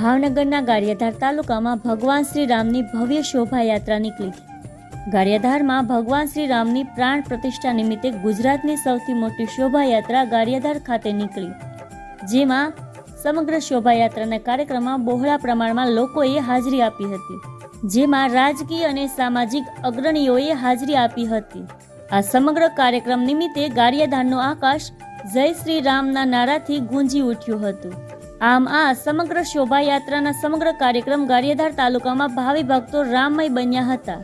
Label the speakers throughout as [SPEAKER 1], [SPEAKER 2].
[SPEAKER 1] ભાવનગરના ગારિયાધાર તાલુકામાં ભગવાન શ્રી રામની ભવ્ય શોભાયાત્રા નીકળી ગારિયાધારમાં ભગવાન શ્રી રામની પ્રાણ પ્રતિષ્ઠા નિમિત્તે ગુજરાતની સૌથી મોટી શોભાયાત્રા ગારિયાધાર ખાતે નીકળી. જેમાં સમગ્ર શોભાયાત્રાના કાર્યક્રમમાં બહોળા પ્રમાણમાં લોકોએ હાજરી આપી હતી. જેમાં રાજકીય અને સામાજિક અગ્રણીઓએ હાજરી આપી હતી. આ સમગ્ર કાર્યક્રમ નિમિત્તે ગારિયાધારનું આકાશ જય શ્રી રામના નારાથી ગુંજી ઉઠ્યું હતું. આમ આ સમગ્ર શોભાયાત્રાના સમગ્ર કાર્યક્રમ ગારિયાધાર તાલુકામાં ભાવિ ભક્તો રામમય બન્યા હતા.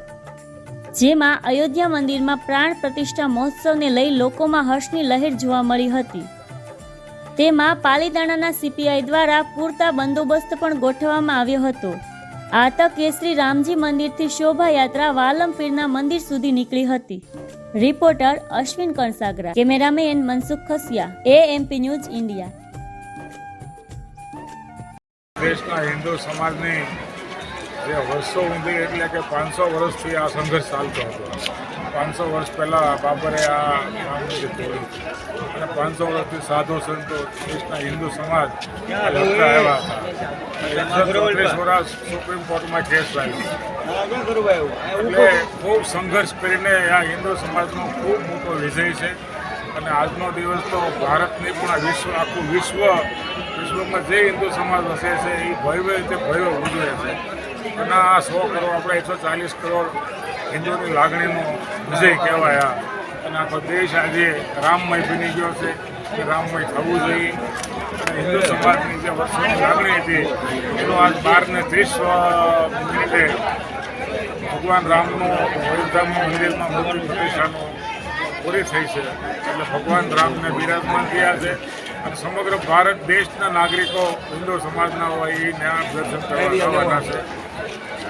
[SPEAKER 1] જેમાં અયોધ્યા મંદિરમાં પ્રાણ પ્રતિષ્ઠા મહોત્સવને લઈ લોકોમાં હર્ષની લહેર જોવા મળી હતી. તેમાં પાલીતાણાના સીપીઆઈ દ્વારા પૂરતા બંદોબસ્ત પણ ગોઠવવામાં આવ્યો હતો. આ તકે શ્રી રામજી મંદિરથી શોભાયાત્રા વાલમપીરના મંદિર સુધી નીકળી હતી. Reporter Ashwin Kansagara. Cameraman Mansukh Khasiya. AMP news India.
[SPEAKER 2] દેશના હિન્દુ સમાજની જે વર્ષો ઊંધી એટલે કે પાંચસો વર્ષથી આ સંઘર્ષ ચાલતો હતો. પાંચસો વર્ષ પહેલાં બાબરે આ રામ મંદિર તોડ્યું અને પાંચસો વર્ષથી સાધુ સંતો દેશના હિન્દુ સમાજ લગતા આવ્યા હતા. એકસો વર્ષ સુપ્રીમ કોર્ટમાં કેસ ચાલ્યો એટલે ખૂબ સંઘર્ષ કરીને આ હિન્દુ સમાજનો ખૂબ મોટો વિજય છે. અને આજનો દિવસ તો ભારતની પણ વિશ્વ, આખું વિશ્વ, વિશ્વમાં જે હિન્દુ સમાજ વસે છે, એ ભવ્ય રીતે ભવ્ય ઉજવે છે. અને આ સો કરોડ, આપણે એકસો ચાલીસ કરોડ હિન્દુની લાગણીનો વિજય કહેવાય અને આખો દેશ આજે રામમય બની ગયો છે કે રામમય થવું જોઈએ. હિન્દુ સમાજની જે વર્ષોની લાગણી હતી, એનો આજ બાર ને ત્રીસ મિનિટે ભગવાન રામનું અયોધ્યામાં મંદિરમાં મૂર્તિ પ્રતિષ્ઠાનો પૂરી થઈ છે. એટલે ભગવાન રામને બિરાજમાન થયા છે. અને સમગ્ર ભારત દેશના નાગરિકો, હિન્દુ સમાજના હોય, એ ન્યાય દર્શન કરવા જવાના છે.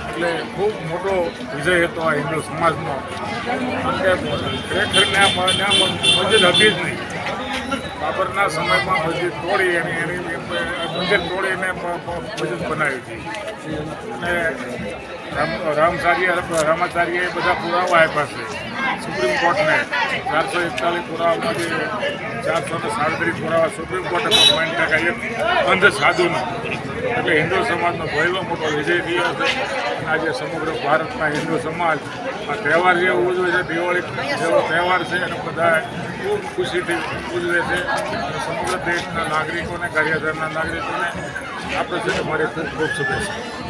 [SPEAKER 2] એટલે ખૂબ મોટો વિજય હતો આ હિન્દુ સમાજનો. ખરેખર મસ્જિદ હતી જ નહીં. બાબરના સમયમાં મસ્જિદ તોડી એની એની મંદિર તોડીને મસ્જિદ બનાવી હતી. અને રામ રામચાર્ય રામાચાર્યએ બધા પુરાવા આપ્યા છે. સુપ્રીમ કોર્ટને ચારસો એકતાલીસ પુરાવામાંથી ચારસો ને સાડત્રીસ પુરાવા સુપ્રીમ કોર્ટે માઇન્ડ ટકા એક અંધ સાધુનો. એટલે હિન્દુ સમાજનો પહેલો મોટો વિજય થયો છે. આજે સમગ્ર ભારતના હિન્દુ સમાજ આ તહેવાર જે ઉજવે છે, દિવાળી જેવો તહેવાર છે, અને બધા ખૂબ ખુશીથી ઉજવે છે. અને સમગ્ર દેશના નાગરિકોને કાર્યધરના નાગરિકોને આ પ્રસંગે મારી ખૂબ ખૂબ શુભેચ્છા.